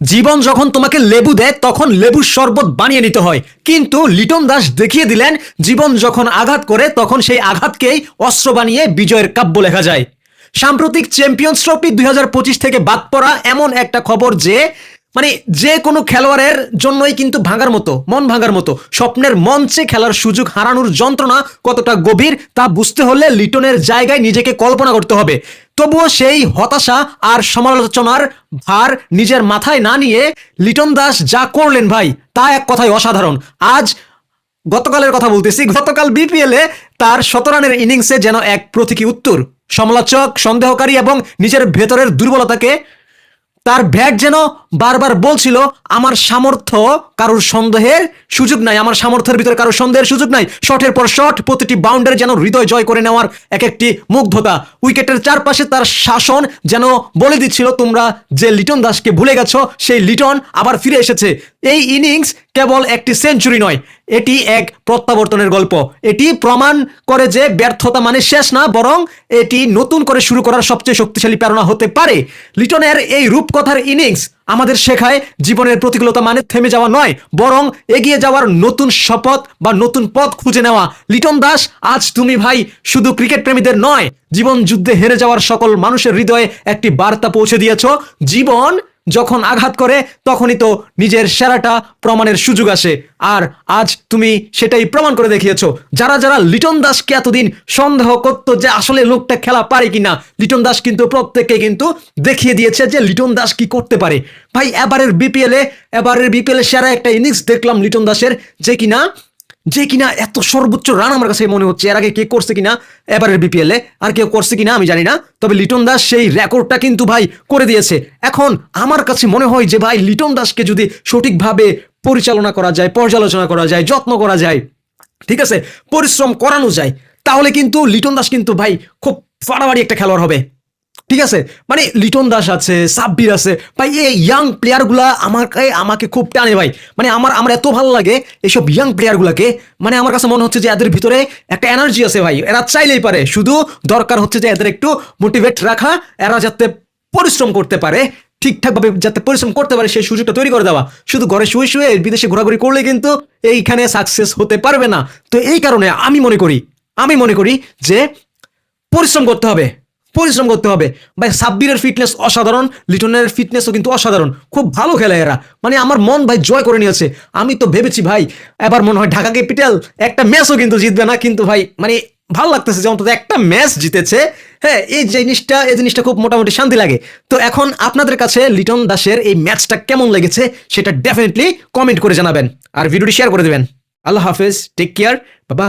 জীবন যখন তোমাকে লেবু দেয়, তখন লেবুর শরবত বানিয়ে নিতে হয়। কিন্তু লিটন দাস দেখিয়ে দিলেন, জীবন যখন আঘাত করে, তখন সেই আঘাতকেই অস্ত্র বানিয়ে বিজয়ের কাব্য লেখা যায়। সাম্প্রতিক চ্যাম্পিয়ন্স ট্রফি দুই হাজার পঁচিশ থেকে বাদ পড়া এমন একটা খবর যে মানে যে কোনো খেলোয়াড়ের জন্যই কিন্তু ভাঙার মতো, মন ভাঙার মতো, স্বপ্নের মঞ্চে খেলার সুযোগ হারানোর যন্ত্রণা কতটা গভীর তা বুঝতে হলে লিটনের জায়গায় নিজেকে কল্পনা করতে হবে। তবুও সেই হতাশা আর সমালোচনার ভার নিজের মাথায় না নিয়ে লিটন দাস যা করলেন ভাই, তা এক কথায় অসাধারণ। আজ গতকালের কথা বলতেছি, গতকাল বিপিএল তার শত রানের ইনিংসে যেন এক প্রতীকী উত্তর। সমালোচক, সন্দেহকারী এবং নিজের ভেতরের দুর্বলতাকে তার ব্যাট যেন বারবার বলছিল, আমার সামর্থ্য কারোর সন্দেহের সুযোগ নাই, আমার সামর্থ্যের ভিতরে কারোর সন্দেহের সুযোগ নাই। শটের পর শট, প্রতিটি বাউন্ডারি যেন হৃদয় জয় করে নেওয়ার এক একটি মুগ্ধতা। উইকেটের চারপাশে তার শাসন যেন বলে দিচ্ছিল, তোমরা যে লিটন দাসকে ভুলে গেছো, সেই লিটন আবার ফিরে এসেছে। এই ইনিংস কেবল একটি সেঞ্চুরি নয়, এটি এক প্রত্যাবর্তনের গল্প। এটি প্রমাণ করে যে ব্যর্থতা মানে শেষ না, বরং এটি নতুন করে শুরু করার সবচেয়ে শক্তিশালী প্রেরণা হতে পারে। লিটনের এই রূপকথার ইনিংস আমাদের শেখায় জীবনের প্রতিকূলতা মানে থেমে যাওয়া নয়, বরং এগিয়ে যাওয়ার নতুন শপথ বা নতুন পথ খুঁজে নেওয়া। লিটন দাস, আজ তুমি ভাই, শুধু ক্রিকেট প্রেমীদের নয়, জীবন যুদ্ধে হেরে যাওয়ার সকল মানুষের হৃদয়ে একটি বার্তা পৌঁছে দিয়েছ, জীবন যখন আঘাত করে, তখনই তো নিজের সেরাটা প্রমাণের সুযোগ আসে। আর আজ তুমি সেটাই প্রমাণ করে দেখিয়েছো। যারা যারা লিটন দাসকে এতদিন সন্দেহ করতো যে আসলে লোকটা খেলা পারে কিনা, লিটন দাস কিন্তু প্রত্যেককে কিন্তু দেখিয়ে দিয়েছে যে লিটন দাস কি করতে পারে। ভাই, এবারের বিপিএলে এবারের বিপিএল সেরা একটা ইনিংস দেখলাম লিটন দাসের, যে কিনা যে কিনা এত সর্বোচ্চ রান আমার কাছে মনে হচ্ছে। এর আগে কে করছে কিনা? এবারের বিপিএল এ। আর কেউ করছে কিনা আমি জানি না। তবে লিটন দাস সেই রেকর্ডটা কিন্তু ভাই করে দিয়েছে। এখন আমার কাছে মনে হয় যে ভাই লিটন দাসকে যদি সঠিকভাবে পরিচালনা করা যায়, পর্যালোচনা করা যায়, যত্ন করা যায়, ঠিক আছে, পরিশ্রম করানো যায়, তাহলে কিন্তু লিটন দাস কিন্তু ভাই খুব ফাড়াবাড়ি একটা খেলোয়াড় হবে। ঠিক আছে? মানে লিটন দাস আছে, সাব্বির আছে। ভাই, এই ইয়াং প্লেয়ারগুলা আমাকে আমাকে খুব টানে ভাই। মানে আমার আমার এত ভালো লাগে এইসব ইয়াং প্লেয়ারগুলাকে মানে আমার কাছে মনে হচ্ছে যে এদের ভিতরে একটা এনার্জি আছে ভাই। এরা চাইলেই পারে। শুধু দরকার হচ্ছে যে এদের একটু মোটিভেট রাখা, এরা যাতে পরিশ্রম করতে পারে, ঠিকঠাকভাবে যাতে পরিশ্রম করতে পারে, সেই সুযোগটা তৈরি করে দেওয়া। শুধু ঘরে শুয়ে শুয়ে বিদেশে ঘোরাঘুরি করলে কিন্তু এইখানে সাকসেস হতে পারবে না। তো এই কারণে আমি মনে করি, আমি মনে করি যে পরিশ্রম করতে হবে। পরিশ্রম করতে হবে। ভাই, সাব্বিরের ফিটনেস অসাধারণ, লিটনের ফিটনেসও কিন্তু অসাধারণ। খুব ভালো খেলে এরা। মানে আমার মন ভাই জয় করে নিয়েছে। আমি তো ভেবেছি ভাই, এবার মনে হয় ঢাকা ক্যাপিটাল একটা ম্যাচও কিন্তু জিতবে না। কিন্তু ভাই মানে ভালো লাগতেছে যে অন্তত একটা ম্যাচ জিতেছে। হ্যাঁ এই জিনিসটা এই জিনিসটা খুব মোটামুটি শান্তি লাগে। তো এখন আপনাদের কাছে লিটন দাসের এই ম্যাচটা কেমন লেগেছে, সেটা ডেফিনেটলি কমেন্ট করে জানাবেন। আর ভিডিওটি শেয়ার করে দেবেন। আল্লাহ হাফেজ টেক কেয়ার বাই